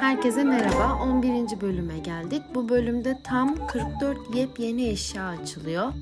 Herkese merhaba. 11. bölüme geldik. Bu bölümde tam 44 yepyeni eşya açılıyor.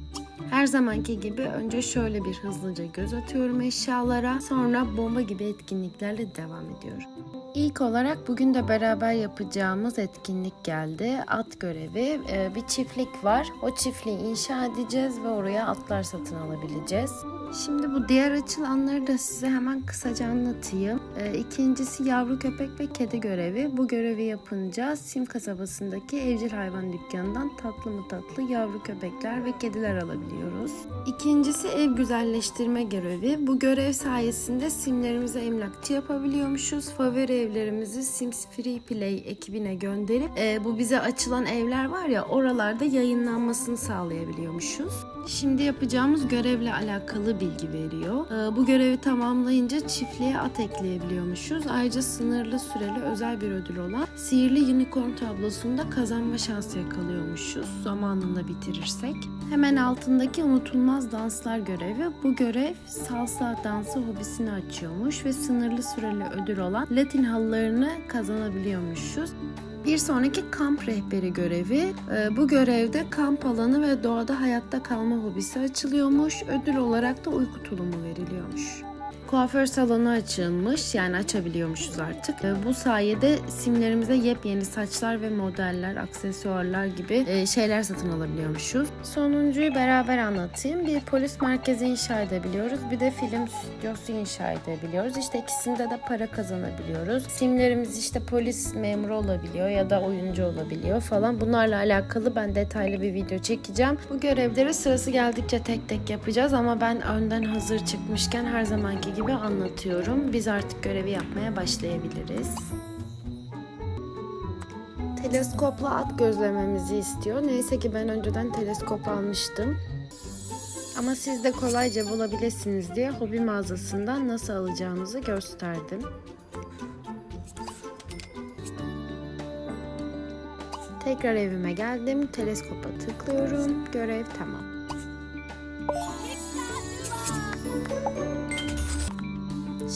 Her zamanki gibi önce şöyle bir hızlıca göz atıyorum eşyalara. Sonra bomba gibi etkinliklerle devam ediyorum. İlk olarak bugün de beraber yapacağımız etkinlik geldi. At görevi. Ee, bir çiftlik var. O çiftliği inşa edeceğiz ve oraya atlar satın alabileceğiz. Şimdi bu diğer açılanları da size hemen kısaca anlatayım. Ee, ikincisi yavru köpek ve kedi görevi. Bu görevi yapınca Sim kasabasındaki evcil hayvan dükkanından tatlı mı tatlı yavru köpekler ve kediler alabiliyoruz. İkincisi ev güzelleştirme görevi. Bu görev sayesinde simlerimizi emlakçı yapabiliyormuşuz. Favori evlerimizi Sims Free Play ekibine gönderip e, bu bize açılan evler var ya oralarda yayınlanmasını sağlayabiliyormuşuz. Şimdi yapacağımız görevle alakalı bilgi veriyor. Ee, Bu görevi tamamlayınca çiftliğe at ekleyebiliyormuşuz. Ayrıca sınırlı süreli özel bir ödül olan sihirli unicorn tablosunda kazanma şansı yakalıyormuşuz zamanında bitirirsek. Hemen altındaki unutulmaz danslar görevi. Bu görev salsa dansı hobisini açıyormuş ve sınırlı süreli ödül olan Latin halılarını kazanabiliyormuşuz. Bir sonraki kamp rehberi görevi. Ee, Bu görevde kamp alanı ve doğada hayatta kalma hobisi açılıyormuş. Ödül olarak da uyku tulumu veriliyormuş. Kuaför salonu açılmış yani açabiliyormuşuz artık. Ee, Bu sayede simlerimize yepyeni saçlar ve modeller, aksesuarlar gibi e, şeyler satın alabiliyormuşuz. Sonuncuyu beraber anlatayım. Bir polis merkezi inşa edebiliyoruz. Bir de film stüdyosu inşa edebiliyoruz. İşte ikisinde de para kazanabiliyoruz. Simlerimiz işte polis memuru olabiliyor ya da oyuncu olabiliyor falan. Bunlarla alakalı ben detaylı bir video çekeceğim. Bu görevleri sırası geldikçe tek tek yapacağız ama ben önden hazır çıkmışken her zamanki gibi anlatıyorum. Biz artık görevi yapmaya başlayabiliriz. Teleskopla at gözlememizi istiyor. Neyse ki ben önceden teleskop almıştım. Ama siz de kolayca bulabilirsiniz diye hobi mağazasından nasıl alacağınızı gösterdim. Tekrar evime geldim. Teleskopa tıklıyorum. Görev tamam.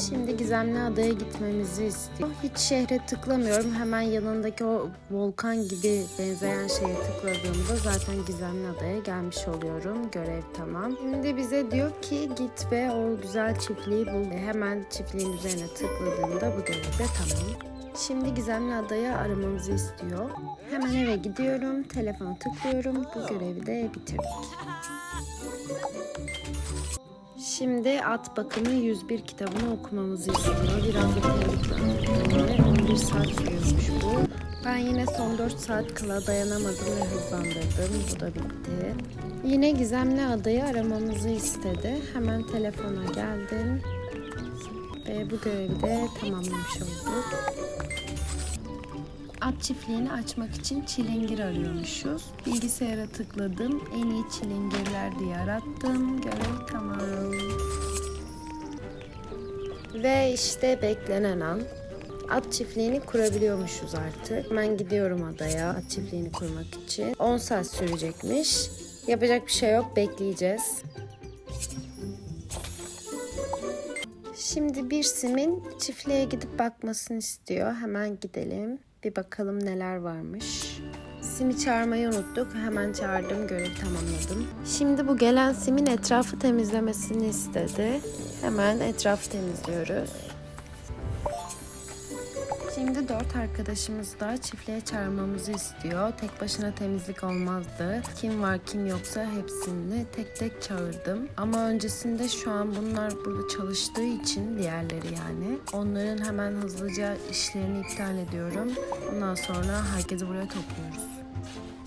Şimdi Gizemli Adaya gitmemizi istiyor. Hiç şehre tıklamıyorum. Hemen yanındaki o volkan gibi benzeyen şeye tıkladığımda zaten Gizemli Adaya gelmiş oluyorum. Görev tamam. Şimdi bize diyor ki git ve o güzel çiftliği bul. Hemen çiftliğin üzerine tıkladığımda bu görev de tamam. Şimdi Gizemli Adayı aramamızı istiyor. Hemen eve gidiyorum. Telefonu tıklıyorum. Bu görevi de bitirdik. Şimdi At Bakımı 101 kitabını okumamızı istiyor. Biraz da tehlikeli. 11 saat sürüyormuş bu. Ben yine son 4 saat kala dayanamadım ve hızlandırdım. Bu da bitti. Yine Gizemli Adayı aramamızı istedi. Hemen telefona geldim. Ve bu görevi de tamamlamış olduk. At çiftliğini açmak için çilingir arıyormuşuz. Bilgisayara tıkladım. En iyi çilingirler diye arattım. Görev tamam. Ve işte beklenen an. At çiftliğini kurabiliyormuşuz artık. Ben gidiyorum adaya at çiftliğini kurmak için. 10 saat sürecekmiş. Yapacak bir şey yok. Bekleyeceğiz. Şimdi bir simin çiftliğe gidip bakmasını istiyor. Hemen gidelim. Bir bakalım neler varmış. Simi çağırmayı unuttuk. Hemen çağırdım, görev tamamladım. Şimdi bu gelen simin etrafı temizlemesini istedi. Hemen etrafı temizliyoruz. Şimdi dört arkadaşımız da çiftliğe çağırmamızı istiyor. Tek başına temizlik olmazdı. Kim var kim yoksa hepsini tek tek çağırdım. Ama öncesinde şu an bunlar burada çalıştığı için diğerleri yani. Onların hemen hızlıca işlerini iptal ediyorum. Ondan sonra herkesi buraya topluyoruz.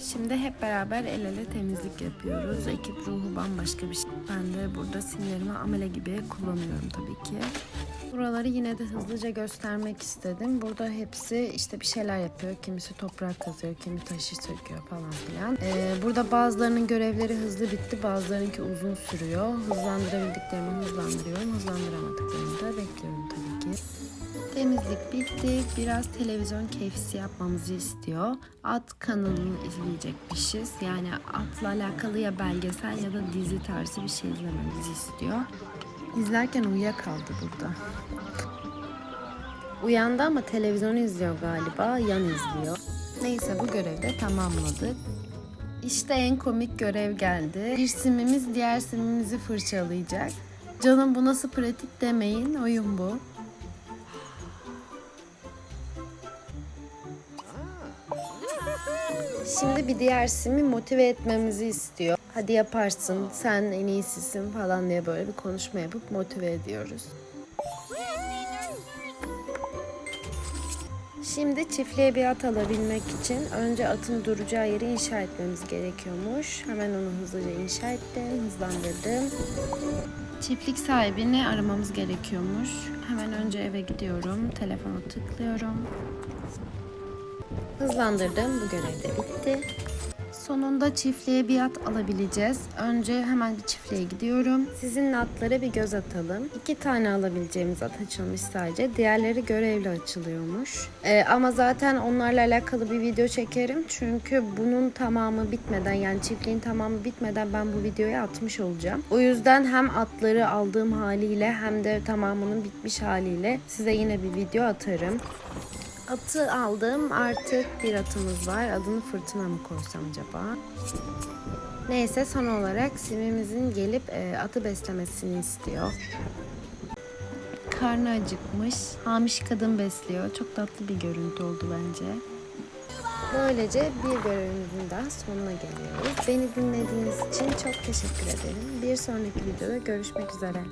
Şimdi hep beraber el ele temizlik yapıyoruz. Ekip ruhu bambaşka bir şey. Ben de burada simlerimi amele gibi kullanıyorum tabii ki. Buraları yine de hızlıca göstermek istedim. Burada hepsi işte bir şeyler yapıyor. Kimisi toprak kazıyor, kimi taşı söküyor falan filan. Ee, burada bazılarının görevleri hızlı bitti, bazılarınki uzun sürüyor. Hızlandırabildiklerimi hızlandırıyorum, hızlandıramadıklarımı da bekliyorum tabii ki. Temizlik bitti. Biraz televizyon keyfisi yapmamızı istiyor. At kanalını izleyecekmişiz. Yani atla alakalı ya belgesel ya da dizi tarzı bir şey izlememizi istiyor. İzlerken uyuyakaldı burada. Uyandı ama televizyon izliyor galiba. Yan izliyor. Neyse bu görevi de tamamladık. İşte en komik görev geldi. Bir simimiz diğer simimizi fırçalayacak. Canım bu nasıl pratik demeyin. Oyun bu. Şimdi bir diğer simi motive etmemizi istiyor. Hadi yaparsın, sen en iyisisin falan diye böyle bir konuşma yapıp motive ediyoruz. Şimdi çiftliğe bir at alabilmek için önce atın duracağı yeri inşa etmemiz gerekiyormuş. Hemen onu hızlıca inşa ettim, hızlandırdım. Çiftlik sahibini aramamız gerekiyormuş. Hemen önce eve gidiyorum, telefona tıklıyorum. Hızlandırdım, bu görev de bitti. Sonunda çiftliğe bir at alabileceğiz. Önce hemen bir çiftliğe gidiyorum. Sizinle atlara bir göz atalım. İki tane alabileceğimiz at açılmış sadece. Diğerleri görevli açılıyormuş. Ee, ama zaten onlarla alakalı bir video çekerim. Çünkü bunun tamamı bitmeden yani çiftliğin tamamı bitmeden ben bu videoyu atmış olacağım. O yüzden hem atları aldığım haliyle hem de tamamının bitmiş haliyle size yine bir video atarım. Atı aldım. Artık bir atımız var. Adını fırtına mı koysam acaba? Neyse son olarak simimizin gelip e, atı beslemesini istiyor. Karnı acıkmış. Hamiş kadın besliyor. Çok tatlı bir görüntü oldu bence. Böylece bir görevimizin daha sonuna geliyoruz. Beni dinlediğiniz için çok teşekkür ederim. Bir sonraki videoda görüşmek üzere.